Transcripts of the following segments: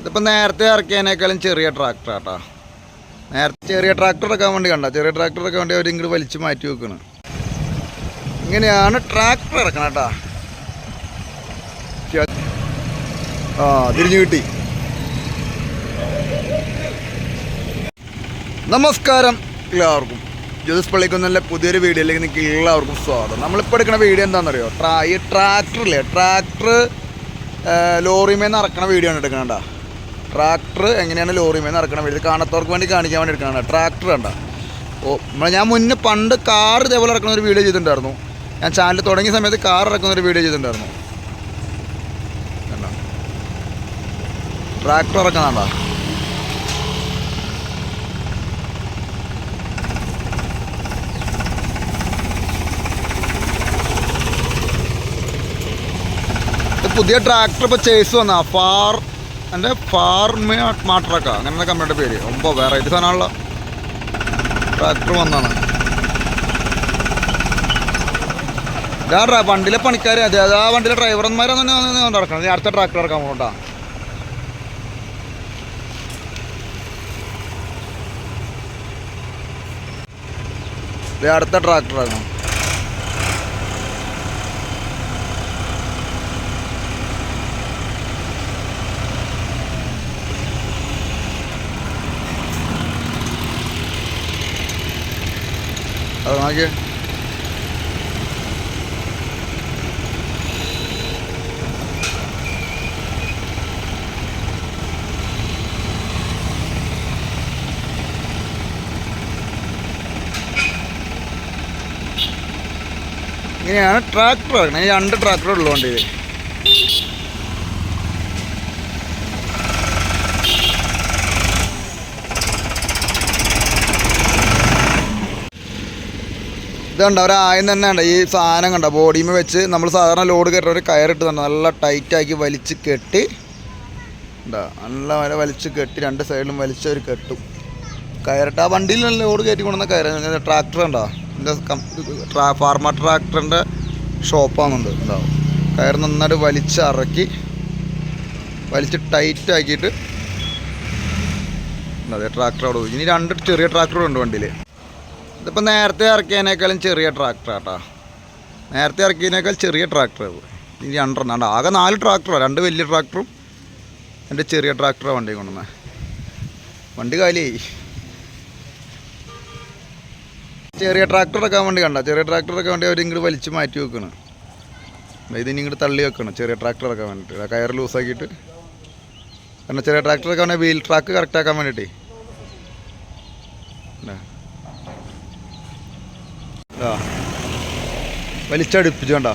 ഇതിപ്പോൾ നേരത്തെ ഇറക്കിയതിനേക്കാളും ചെറിയ ട്രാക്ടർ ആട്ടോ. നേരത്തെ ചെറിയ ട്രാക്ടർ ഇറക്കാൻ വേണ്ടി കണ്ട. ചെറിയ ട്രാക്ടർ എടുക്കാൻ വേണ്ടി അവർ ഇങ്ങോട്ട് വലിച്ച് മാറ്റി വെക്കണ്. ഇങ്ങനെയാണ് ട്രാക്ടർ ഇറക്കണം കേട്ടാ. ആ തിരിഞ്ഞു കിട്ടി. നമസ്കാരം എല്ലാവർക്കും. ജ്യോതിസ് പള്ളിക്കുന്നല്ല പുതിയൊരു വീഡിയോയിലേക്ക് നിങ്ങൾക്ക് എല്ലാവർക്കും സ്വാഗതം. നമ്മളിപ്പോൾ എടുക്കുന്ന വീഡിയോ എന്താണെന്നറിയോ? ട്രാ ഈ ട്രാക്ടറില്ലേ ട്രാക്ടർ ലോറിമേന്ന് ഇറക്കണ വീഡിയോ ആണ് എടുക്കണണ്ട ട്രാക്ടർ എങ്ങനെയാണ് ലോറി മേൽ വീഡിയോ ഇത് കാണാത്തവർക്ക് വേണ്ടി കാണിക്കാൻ വേണ്ടി എടുക്കണ ട്രാക്ടർ കണ്ട ഓ നമ്മളെ ഞാൻ മുന്നേ പണ്ട് കാർ ഇതേപോലെ ഇറക്കുന്ന ഒരു വീഡിയോ ചെയ്തിട്ടുണ്ടായിരുന്നു. ഞാൻ ചാനൽ തുടങ്ങിയ സമയത്ത് കാർ ഇറക്കുന്ന ഒരു വീഡിയോ ചെയ്തിട്ടുണ്ടായിരുന്നു. ട്രാക്ടർ ഇറക്കുന്നതാണ്ടാ. പുതിയ ട്രാക്ടർ ഇപ്പോൾ ചേസ് വന്നാ. ഫാർ എന്റെ ഫാർമ മാട്രക്ക. അങ്ങനെ കമ്പനിയുടെ പേര്. ഒമ്പോ വേറെ ഇത് സാധനമുള്ള ട്രാക്ടർ വന്നാണ് ഇതാ വണ്ടിയിലെ പണിക്കാർ അതെ ആ വണ്ടിയിലെ ഡ്രൈവർമാരാണ് നടക്കണം ഇനി അടുത്ത ട്രാക്ടർ ഇറക്കാൻ പോകണ്ടാ ഇത് അടുത്ത ട്രാക്ടർ ഇറങ്ങണം. അത് നോക്കിയേ ഇങ്ങനെയാണ് ട്രാക്ടർ ഇറങ്ങുന്നത് ഈ രണ്ട് ട്രാക്ടർ ഉള്ളതുകൊണ്ട് ഇത് ഇതുണ്ട് ഒരായം തന്നെ ഉണ്ട് ഈ സാധനം കണ്ട? ബോഡിയുമേ വെച്ച് നമ്മൾ സാധാരണ ലോഡ് കയറ്റുന്ന ഒരു കയറിട്ട് തന്നെ നല്ല ടൈറ്റാക്കി വലിച്ച് കെട്ടി. ഉണ്ടാ നല്ല വരെ വലിച്ച് കെട്ടി രണ്ട് സൈഡിലും വലിച്ച് ഒരു കെട്ടും. കയറിട്ട് ആ വണ്ടിയിൽ നല്ല ലോഡ് കയറ്റി കൊണ്ടുവന്ന കയറി ട്രാക്ടർ ഉണ്ടോ? എന്റെ ഫാർമ ട്രാക്ടറിന്റെ ഷോപ്പാണെന്നുണ്ട് ഉണ്ടാവും കയർ നന്നായിട്ട് വലിച്ച് ഇറക്കി വലിച്ച് ടൈറ്റ് ആക്കിയിട്ട് അതെ ട്രാക്ടർ അവിടെ പോയി. ഇനി രണ്ട് ചെറിയ ട്രാക്ടറും ഉണ്ട് വണ്ടിയിൽ. ഇതിപ്പോൾ നേരത്തെ ഇറക്കിയതിനേക്കാളും ചെറിയ ട്രാക്ടർ കേട്ടോ നേരത്തെ ഇറക്കിയതിനേക്കാൾ ചെറിയ ട്രാക്ടർ ഇനി രണ്ടെണ്ണം ആകെ നാല് ട്രാക്ടറാണ് രണ്ട് വലിയ ട്രാക്ടറും എന്റെ ചെറിയ ട്രാക്ടറാണ് വണ്ടി കൊണ്ടുവന്നത് വണ്ടി കാലിയായി. ചെറിയ ട്രാക്ടർ എടുക്കാൻ വേണ്ടി കണ്ട. ചെറിയ ട്രാക്ടർ എടുക്കാൻ വേണ്ടി അവർ ഇങ്ങോട്ട് വലിച്ച് മാറ്റി വെക്കണം. ഇതിനി ഇങ്ങോട്ട് തള്ളി വെക്കണം. ചെറിയ ട്രാക്ടർ എടുക്കാൻ വേണ്ടിയിട്ട് കയർ ലൂസാക്കിയിട്ട് കാരണം ചെറിയ ട്രാക്ടർ എടുക്കാൻ വേണ്ടി വീൽ ട്രാക്ക് കറക്റ്റ് ആക്കാൻ വേണ്ടിയിട്ടേ ഇതാ. ഇതാ. വലിച്ചടുപ്പിച്ചു കണ്ടോ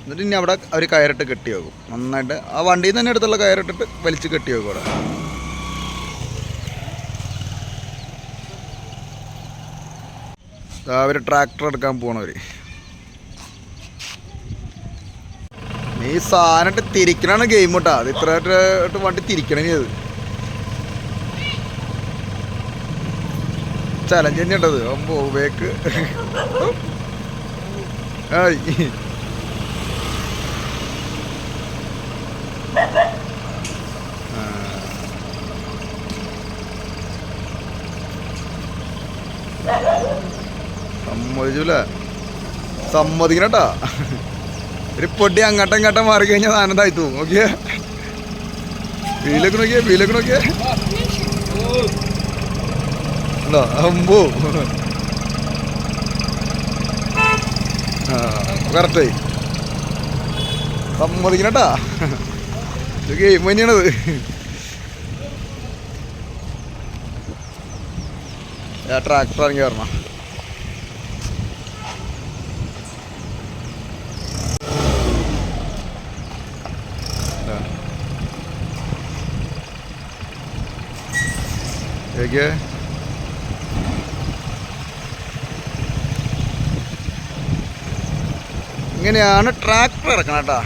എന്നിട്ട് ഇനി അവിടെ അവർ കയറിട്ട് കെട്ടി വെക്കും നന്നായിട്ട് ആ വണ്ടിയിൽ തന്നെ അടുത്തുള്ള കയറിട്ടിട്ട് വലിച്ച് കെട്ടി വെക്കും അവിടെ അവർ ട്രാക്ടർ എടുക്കാൻ പോണവർ നീ സാധനം തിരിക്കണാണ് ഗെയിം കേട്ടാ അത് ഇത്രയായിട്ട് വണ്ടി തിരിക്കണേ അത്. ചലഞ്ച് തന്നെയുണ്ടത് പോവേക്ക് ആയി. സമ്മതിച്ചൂല. സമ്മതിക്കണട്ടാ. ഒരു പൊടി അങ്ങോട്ടും ഇങ്ങോട്ടും മാറി കഴിഞ്ഞാൽ ആനന്ദായി താഴ്ത്തു ഓക്കെ വീലൊക്കെ നോക്കിയേ വീലൊക്കെ നോക്കിയേ. ഉണ്ടോ അമ്പോ. ആ കറക്റ്റായി സമ്മതിക്കണട്ടാ. ഇത് ഗെയിം തന്നെയാണത് ട്രാക്ടർ ഇറങ്ങി വരണം. ഏകെ ഇങ്ങനെയാണ് ട്രാക്ടർ ഇറക്കണം കേട്ടോ.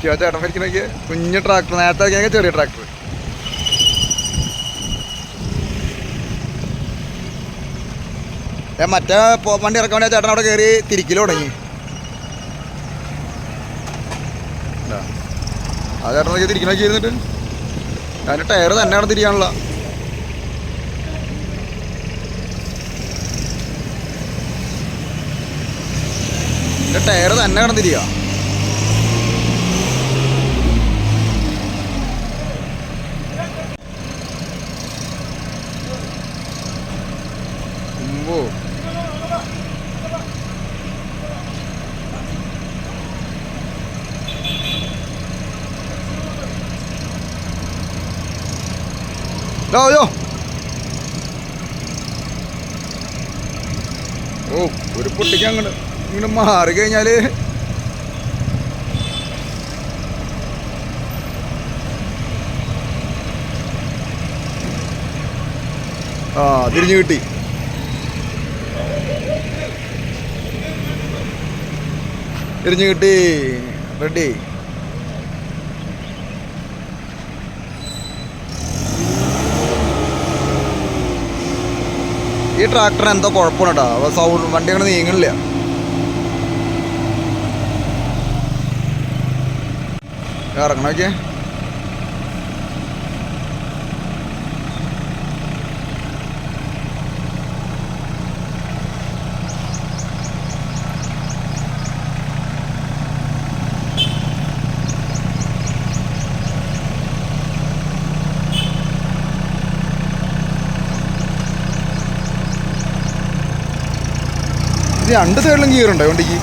ചേട്ടൻ ഭരിക്കണൊക്കെ കുഞ്ഞ് ട്രാക്ടർ നേരത്തെ ഇറക്കിയാൽ ചെറിയ ട്രാക്ടർ. മറ്റേ വണ്ടി ഇറക്കാൻ വേണ്ടി ചേട്ടൻ അവിടെ കയറി തിരിക്കൽ തുടങ്ങി. ആ അത് തിരിക്കണമൊക്കെ ഇരുന്നിട്ട്. അതിന്റെ ടയർ തന്നെയാണ് തിരിയാനുള്ള ഇതിന്റെ ടയർ തന്നെ കിടന്നിരിക്കുക ഓ ഒരു പൊട്ടിക്ക് അങ്ങോട്ട് ഇങ്ങോട്ട് മാറി കഴിഞ്ഞാൽ ആ തിരിഞ്ഞു കിട്ടി. തിരിഞ്ഞു കിട്ടി. റെഡി. ഈ ട്രാക്ടർ എന്തോ കുഴപ്പമാണ് കേട്ടോ. സൗണ്ട് വണ്ടി അങ്ങനെ നീങ്ങണില്ല. ഇറങ്ങണ നോക്കിയേ രണ്ട് സൈഡിലും ഗിയറുണ്ടോ വണ്ടിക്ക്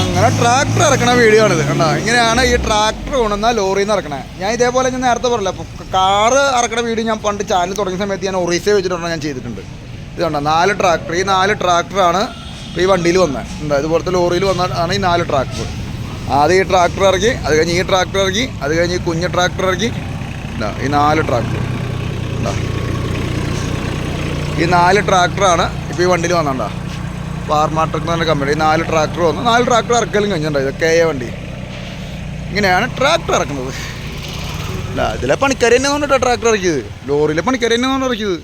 അങ്ങനെ ട്രാക്ടർ ഇറക്കണ വീഡിയോ ആണിത് കണ്ടോ? ഇങ്ങനെയാണ് ഈ ട്രാക്ടർ കൊണ്ടുവന്ന ലോറിയിൽ നിന്ന് ഇറക്കണേ. ഞാൻ ഇതേപോലെ ഞാൻ നേരത്തെ പറഞ്ഞില്ല കാറ് ഇറക്കണ വീഡിയോ ഞാൻ പണ്ട് ചാനൽ തുടങ്ങിയ സമയത്ത് ഞാൻ ഒറീസയെ വെച്ചിട്ടുണ്ട് ഞാൻ ചെയ്തിട്ടുണ്ട്. ഇത് കണ്ടോ നാല് ട്രാക്ടർ ഈ നാല് ട്രാക്ടറാണ് ഇപ്പോൾ ഈ വണ്ടിയിൽ വന്നത് എന്താ ഇതുപോലത്തെ ലോറിയിൽ വന്ന ആണ് ഈ നാല് ട്രാക്ടർ ആദ്യം ഈ ട്രാക്ടർ ഇറക്കി അത് കഴിഞ്ഞ് ഈ ട്രാക്ടർ ഇറക്കി അത് കഴിഞ്ഞ് ഈ കുഞ്ഞ് ട്രാക്ടർ ഇറക്കി. എന്താ ഈ നാല് ട്രാക്ടർ എന്താ ഈ നാല് ട്രാക്ടറാണ് ഇപ്പോൾ ഈ വണ്ടിയിൽ വന്നോണ്ടാ ഫാർമാട്രിക് എന്ന് പറഞ്ഞ കമ്പനി നാല് ട്രാക്ടർ വന്നു. നാല് ട്രാക്ടർ ഇറക്കലും കഴിഞ്ഞിട്ടുണ്ടോ ഇത് കെ എ വണ്ടി. ഇങ്ങനെയാണ് ട്രാക്ടർ ഇറക്കുന്നത്. അല്ല ഇതിലെ പണിക്കാരി തന്നെ തോന്നിട്ടോ ട്രാക്ടർ ഇറക്കിയത്. ലോറിയിലെ പണിക്കാരി തന്നെ തോന്നുന്നു ഇറക്കിയത്.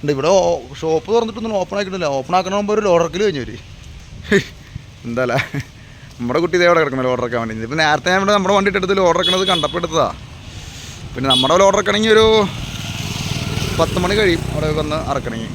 ഉണ്ട് ഇവിടെ ഷോപ്പ് തുറന്നിട്ടൊന്നും ഓപ്പൺ ആക്കിയിട്ടില്ല. ഓപ്പൺ ആക്കണ മുമ്പ് ഒരു ലോഡറക്കൽ കഴിഞ്ഞു ഒരു എന്താല്ലേ നമ്മുടെ കുട്ടി ഇതേ അവിടെ കിടക്കുന്ന ലോഡറക്കാൻ വേണ്ടി. ഇപ്പം നേരത്തെ ഞാൻ ഇവിടെ നമ്മുടെ വണ്ടിയിട്ട് എടുത്ത് ലോഡർ ഇറക്കണത് കണ്ടപ്പോൾ എടുത്തതാ. പിന്നെ നമ്മുടെ ലോഡർ ഇറക്കണമെങ്കിൽ ഒരു പത്ത് മണി കഴിയും. അവിടെ വന്ന് ഇറക്കണമെങ്കിൽ